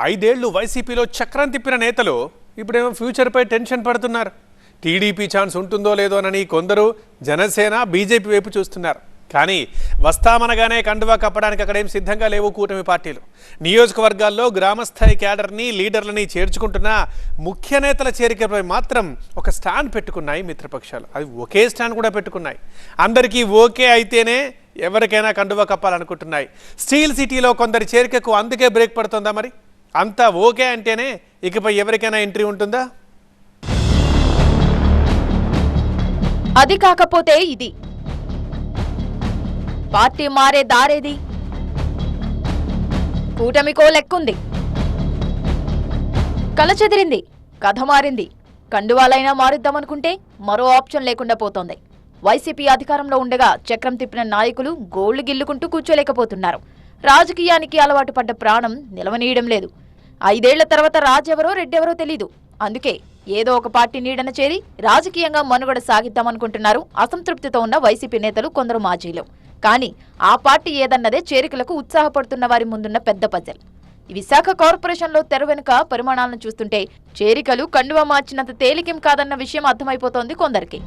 ఐదేళ్ళు వైసీపీలో చక్రం తిప్పిన నేతలు ఇప్పుడేమో ఫ్యూచర్పై టెన్షన్ పడుతున్నారు. టీడీపీ ఛాన్స్ ఉంటుందో లేదోనని కొందరు జనసేన బీజేపీ వైపు చూస్తున్నారు. కానీ వస్తామనగానే కండువా కప్పడానికి అక్కడేం సిద్ధంగా లేవు కూటమి పార్టీలు. నియోజకవర్గాల్లో గ్రామస్థాయి క్యాడర్ని లీడర్లని చేర్చుకుంటున్న ముఖ్య నేతల చేరికపై మాత్రం ఒక స్టాండ్ పెట్టుకున్నాయి మిత్రపక్షాలు. అవి ఒకే స్టాండ్ కూడా పెట్టుకున్నాయి. అందరికీ ఓకే అయితేనే ఎవరికైనా కండువా కప్పాలనుకుంటున్నాయి. స్టీల్ సిటీలో కొందరి చేరికకు అందుకే బ్రేక్ పడుతుందా మరి? అంతా ఓకే అంటేనే ఇకపై ఎవరికైనా ఎంట్రీ ఉంటుందా? అది కాకపోతే ఇది. పార్టీ మారే దారేది. కూటమికో లెక్కుంది కల చెదిరింది కథ మారింది. కండువాలైనా మారుద్దామనుకుంటే మరో ఆప్షన్ లేకుండా పోతోంది. వైసీపీ అధికారంలో ఉండగా చక్రం తిప్పిన నాయకులు గోళ్ళు గిల్లుకుంటూ కూర్చోలేకపోతున్నారు. రాజకీయానికి అలవాటు పడ్డ ప్రాణం నిలవనీయడం లేదు. ఐదేళ్ళ తర్వాత రాజెవరో రెడ్డెవరో తెలీదు. అందుకే ఏదో ఒక పార్టీ నీడన చేరి రాజకీయంగా మనుగడ సాగిద్దామనుకుంటున్నారు. అసంతృప్తితో ఉన్న వైసీపీ నేతలు కొందరు మాజీలు. కానీ ఆ పార్టీ ఏదన్నదే చేరికలకు ఉత్సాహపడుతున్న వారి ముందున్న పెద్ద పజల్. విశాఖ కార్పొరేషన్లో తెర వెనుక పరిమాణాలను చూస్తుంటే చేరికలు కండువా మార్చినంత తేలికేం కాదన్న విషయం అర్థమైపోతోంది కొందరికి.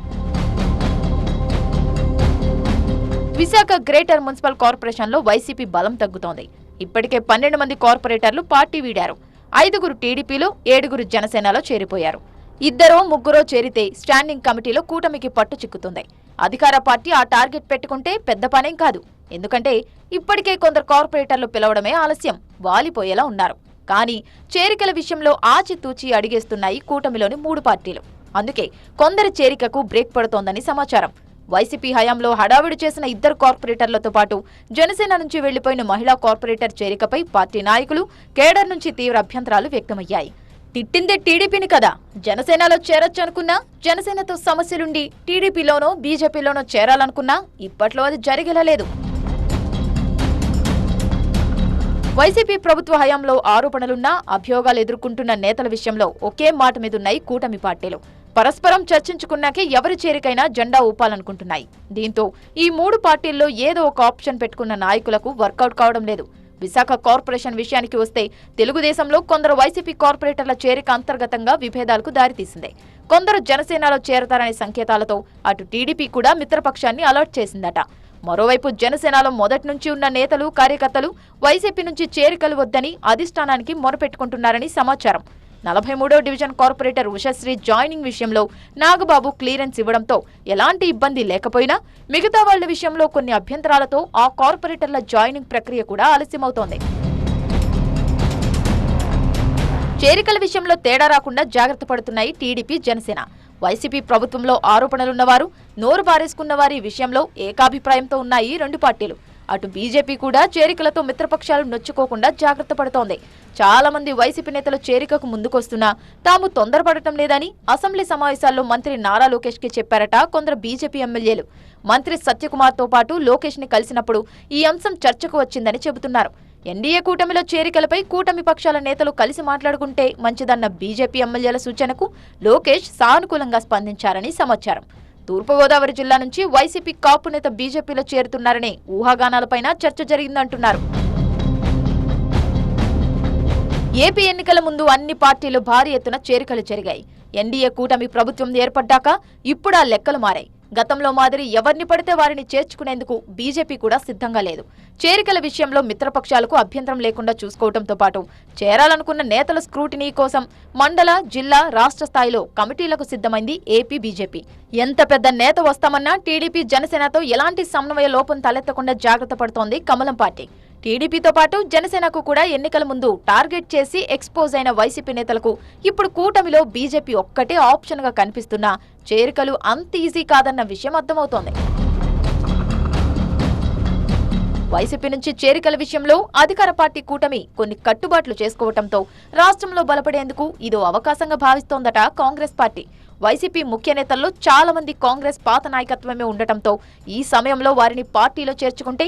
విశాఖ గ్రేటర్ మున్సిపల్ కార్పొరేషన్లో వైసీపీ బలం తగ్గుతోంది. ఇప్పటికే పన్నెండు మంది కార్పొరేటర్లు పార్టీ వీడారు. ఐదుగురు టీడీపీలో ఏడుగురు జనసేనలో చేరిపోయారు. ఇద్దరో ముగ్గురో చేరితే స్టాండింగ్ కమిటీలో కూటమికి పట్టు చిక్కుతుంది. అధికార పార్టీ ఆ టార్గెట్ పెట్టుకుంటే పెద్ద పనేం కాదు. ఎందుకంటే ఇప్పటికే కొందరు కార్పొరేటర్లు పిలవడమే ఆలస్యం. వాలిపోయేలా ఉన్నారు. కానీ చేరికల విషయంలో ఆచితూచి అడిగేస్తున్నాయి కూటమిలోని మూడు పార్టీలు. అందుకే కొందరి చేరికకు బ్రేక్ పడుతోందని సమాచారం. వైసీపీ హయాంలో హడావిడి చేసిన ఇద్దరు కార్పొరేటర్లతో పాటు జనసేన నుంచి వెళ్ళిపోయిన మహిళా కార్పొరేటర్ చేరికపై పార్టీ నాయకులు కేడర్ నుంచి తీవ్ర అభ్యంతరాలు వ్యక్తమయ్యాయి. తిట్టిందే టీడీపీని కదా. జనసేనలో చేరొచ్చు అనుకున్నా జనసేనతో సమస్యలుండి టీడీపీలోనో బీజేపీలోనో చేరాలనుకున్నా ఇప్పట్లో అది జరిగేలా లేదు. వైసీపీ ప్రభుత్వ హయాంలో ఆరోపణలున్నా అభియోగాలు ఎదుర్కొంటున్న నేతల విషయంలో ఒకే మాట మీదున్నాయి కూటమి పార్టీలు. పరస్పరం చర్చించుకున్నాకే ఎవరి చేరికైనా జెండా ఊపాలనుకుంటున్నాయి. దీంతో ఈ మూడు పార్టీల్లో ఏదో ఒక ఆప్షన్ పెట్టుకున్న నాయకులకు వర్కౌట్ కావడం లేదు. విశాఖ కార్పొరేషన్ విషయానికి వస్తే తెలుగుదేశంలో కొందరు వైసీపీ కార్పొరేటర్ల చేరిక అంతర్గతంగా విభేదాలకు దారితీసింది. కొందరు జనసేనలో చేరతారనే సంకేతాలతో అటు టీడీపీ కూడా మిత్రపక్షాన్ని అలర్ట్ చేసిందట. మరోవైపు జనసేనలో మొదటి నుంచి ఉన్న నేతలు కార్యకర్తలు వైసీపీ నుంచి చేరికలు వద్దని అధిష్టానానికి మొరపెట్టుకుంటున్నారని సమాచారం. నలభై మూడో డివిజన్ కార్పొరేటర్ ఉషశ్రీ జాయినింగ్ విషయంలో నాగబాబు క్లియరెన్స్ ఇవ్వడంతో ఎలాంటి ఇబ్బంది లేకపోయినా మిగతా వాళ్ళ విషయంలో కొన్ని అభ్యంతరాలతో ఆ కార్పొరేటర్ల జాయినింగ్ ప్రక్రియ కూడా ఆలస్యమవుతోంది. చేరికల విషయంలో తేడా రాకుండా జాగ్రత్త పడుతున్నాయి టీడీపీ జనసేన. వైసీపీ ప్రభుత్వంలో ఆరోపణలున్నవారు నోరు బారేసుకున్న వారి విషయంలో ఏకాభిప్రాయంతో ఉన్నాయి రెండు పార్టీలు. అటు బీజేపీ కూడా చేరికలతో మిత్రపక్షాలు నొచ్చుకోకుండా జాగ్రత్త పడుతోంది. చాలా మంది వైసీపీ నేతలు చేరికకు ముందుకొస్తున్నా తాము తొందరపడటం లేదని అసెంబ్లీ సమావేశాల్లో మంత్రి నారా లోకేష్కి చెప్పారట కొందరు బీజేపీ ఎమ్మెల్యేలు. మంత్రి సత్యకుమార్తో పాటు లోకేష్ని కలిసినప్పుడు ఈ అంశం చర్చకు వచ్చిందని చెబుతున్నారు. ఎన్డీఏ కూటమిలో చేరికలపై కూటమి పక్షాల నేతలు కలిసి మాట్లాడుకుంటే మంచిదన్న బీజేపీ ఎమ్మెల్యేల సూచనకు లోకేష్ సానుకూలంగా స్పందించారని సమాచారం. తూర్పుగోదావరి జిల్లా నుంచి వైసీపీ కాపు నేత బీజేపీలో చేరుతున్నారనే ఊహాగానాలపైన చర్చ జరిగిందంటున్నారు. ఏపీ ఎన్నికల ముందు అన్ని పార్టీలు భారీ ఎత్తున చేరికలు జరిగాయి. ఎన్డీఏ కూటమి ప్రభుత్వం ఏర్పడ్డాక ఇప్పుడు ఆ లెక్కలు మారాయి. గతంలో మాదిరి ఎవరిని పడితే వారిని చేర్చుకునేందుకు బీజేపీ కూడా సిద్ధంగా లేదు. చేరికల విషయంలో మిత్రపక్షాలకు అభ్యంతరం లేకుండా చూసుకోవడంతో పాటు చేరాలనుకున్న నేతల స్క్రూటినీ కోసం మండల జిల్లా రాష్ట్ర స్థాయిలో కమిటీలకు సిద్ధమైంది ఏపీ బీజేపీ. ఎంత పెద్ద నేత వస్తామన్నా టీడీపీ జనసేనతో ఎలాంటి సమన్వయ లోపం తలెత్తకుండా జాగ్రత్త పడుతోంది కమలం పార్టీ. టీడీపీతో పాటు జనసేనకు కూడా ఎన్నికల ముందు టార్గెట్ చేసి ఎక్స్పోజ్ అయిన వైసీపీ నేతలకు ఇప్పుడు కూటమిలో బీజేపీ ఒక్కటే ఆప్షన్గా కనిపిస్తున్నా చేరికలు అంత ఈజీ కాదన్న విషయం అర్థమవుతోంది. వైసీపీ నుంచి చేరికల విషయంలో అధికార పార్టీ కూటమి కొన్ని కట్టుబాట్లు చేసుకోవడంతో రాష్ట్రంలో బలపడేందుకు ఇదో అవకాశంగా భావిస్తోందట కాంగ్రెస్ పార్టీ. వైసీపీ ముఖ్య నేతల్లో చాలా మంది కాంగ్రెస్ పాత నాయకత్వమే ఉండటంతో ఈ సమయంలో వారిని పార్టీలో చేర్చుకుంటే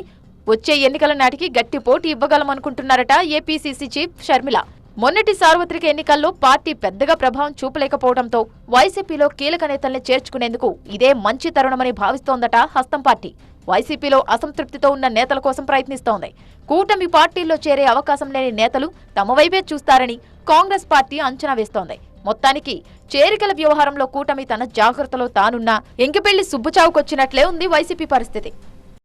వచ్చే ఎన్నికల నాటికి గట్టి పోటీ ఇవ్వగలమనుకుంటున్నారట ఏపీసీసీ చీఫ్ షర్మిల. మొన్నటి సార్వత్రిక ఎన్నికల్లో పార్టీ పెద్దగా ప్రభావం చూపలేకపోవడంతో వైసీపీలో కీలక నేతల్ని చేర్చుకునేందుకు ఇదే మంచి తరుణమని భావిస్తోందట హస్తం పార్టీ. వైసీపీలో అసంతృప్తితో ఉన్న నేతల కోసం ప్రయత్నిస్తోంది. కూటమి పార్టీల్లో చేరే అవకాశం లేని నేతలు తమ వైపే చూస్తారని కాంగ్రెస్ పార్టీ అంచనా వేస్తోంది. మొత్తానికి చేరికల వ్యవహారంలో కూటమి తన జాగ్రత్తలో తానున్నా ఎంకిపెళ్ళి సుబ్బుచావుకొచ్చినట్లే ఉంది వైసీపీ పరిస్థితి.